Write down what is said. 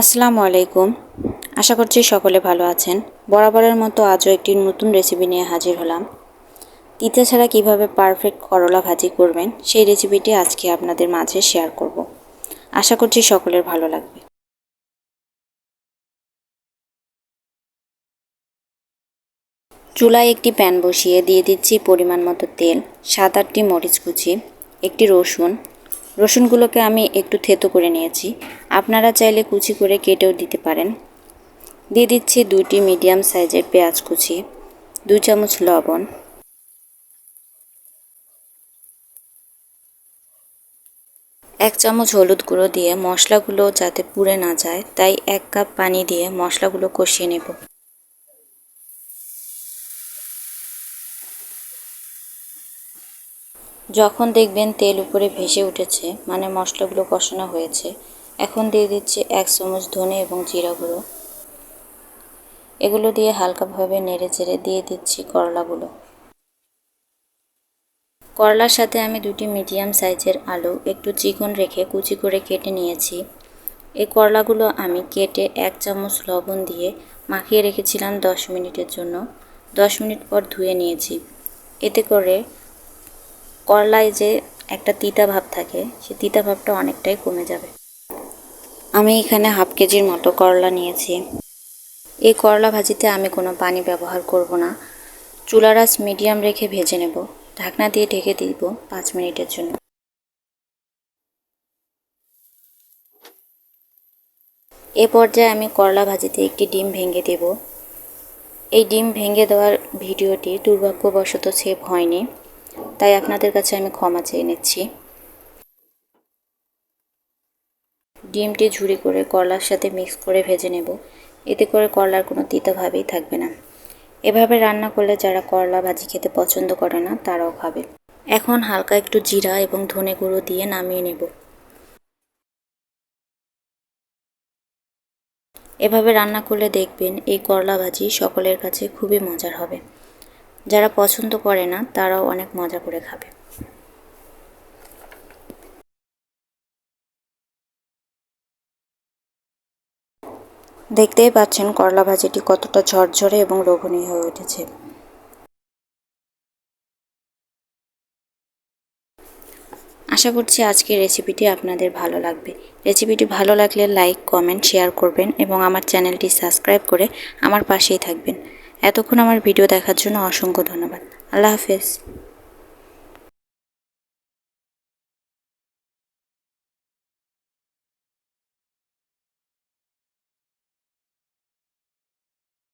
আসসালামু আলাইকুম। আশা করছি সকলে ভালো আছেন। বরাবরের মতো আজও একটি নতুন রেসিপি নিয়ে হাজির হলাম। তিতা ছাড়া কীভাবে পারফেক্ট করলা ভাজি করবেন, সেই রেসিপিটি আজকে আপনাদের মাঝে শেয়ার করব। আশা করছি সকলের ভালো লাগবে। চুলায় একটি প্যান বসিয়ে দিয়ে দিচ্ছি পরিমাণ মতো তেল, সাত আটটি মরিচ কুচি, একটি রসুন রসুনগুলোকে আমি একটু থেতো করে নিয়েছি। আপনারা চাইলে কুচি করে কেটেও দিতে পারেন। দিয়ে দিচ্ছি দুটি মিডিয়াম সাইজের পেঁয়াজ কুচি, দুই চামচ লবণ। এক চামচ হলুদ গুঁড়ো দিয়ে মশলাগুলো যাতে পুড়ে না যায়, তাই এক কাপ পানি দিয়ে মশলাগুলো কষিয়ে নেব। যখন দেখবেন তেল উপরে ভেসে উঠেছে মানে মশলাগুলো কষানো হয়েছে, এখন দিয়ে দিচ্ছি এক চামচ ধনে এবং জিরা গুঁড়ো। এগুলো দিয়ে হালকাভাবে নেড়ে চেড়ে দিয়ে দিচ্ছি করলাগুলো। করলার সাথে আমি দুটি মিডিয়াম সাইজের আলু একটু চিকন রেখে কুচি করে কেটে নিয়েছি। এই করলাগুলো আমি কেটে এক চামচ লবণ দিয়ে মাখিয়ে রেখেছিলাম দশ মিনিটের জন্য। দশ মিনিট পর ধুয়ে নিয়েছি। এতে করে করলায় যে একটা তিতা ভাব থাকে, সে তিতা ভাবটা অনেকটাই কমে যাবে। আমি এখানে হাফ কেজির মতো করলা নিয়েছি। এই করলা ভাজিতে আমি কোনো পানি ব্যবহার করব না। চুলারাস মিডিয়াম রেখে ভেজে নেব। ঢাকনা দিয়ে ঢেকে দিব পাঁচ মিনিটের জন্য। এ পর্যায়ে আমি করলা ভাজিতে একটি ডিম ভেঙে দেব। এই ডিম ভেঙে দেওয়ার ভিডিওটি দুর্ভাগ্যবশত সেভ হয়নি। তাই আপনাদের কাছে আমি ক্ষমা চেয়ে নিচ্ছি। ডিমটি ঝুড়ি করে করলার সাথে মিক্স করে ভেজে নেব। এতে করে করলার কোনো তিতাভাবেই থাকবে না। এভাবে রান্না করলে যারা করলা ভাজি খেতে পছন্দ করে না, তারাও খাবে। এখন হালকা একটু জিরা এবং ধনে গুঁড়ো দিয়ে নামিয়ে নেব। এভাবে রান্না করলে দেখবেন এই করলা ভাজি সকলের কাছে খুবই মজার হবে। যারা পছন্দ করে না, তারাও অনেক মজা করে খাবে। দেখতেই পাচ্ছেন করলা ভাজিটি কতটা ঝরঝরে এবং লোভনীয় হয়ে উঠেছে। আশা করছি আজকের রেসিপিটি আপনাদের ভালো লাগবে। রেসিপিটি ভালো লাগলে লাইক, কমেন্ট, শেয়ার করবেন এবং আমার চ্যানেলটি সাবস্ক্রাইব করে আমার পাশেই থাকবেন। এতক্ষণ আমার ভিডিও দেখার জন্য অসংখ্য ধন্যবাদ। আল্লাহ হাফেজ।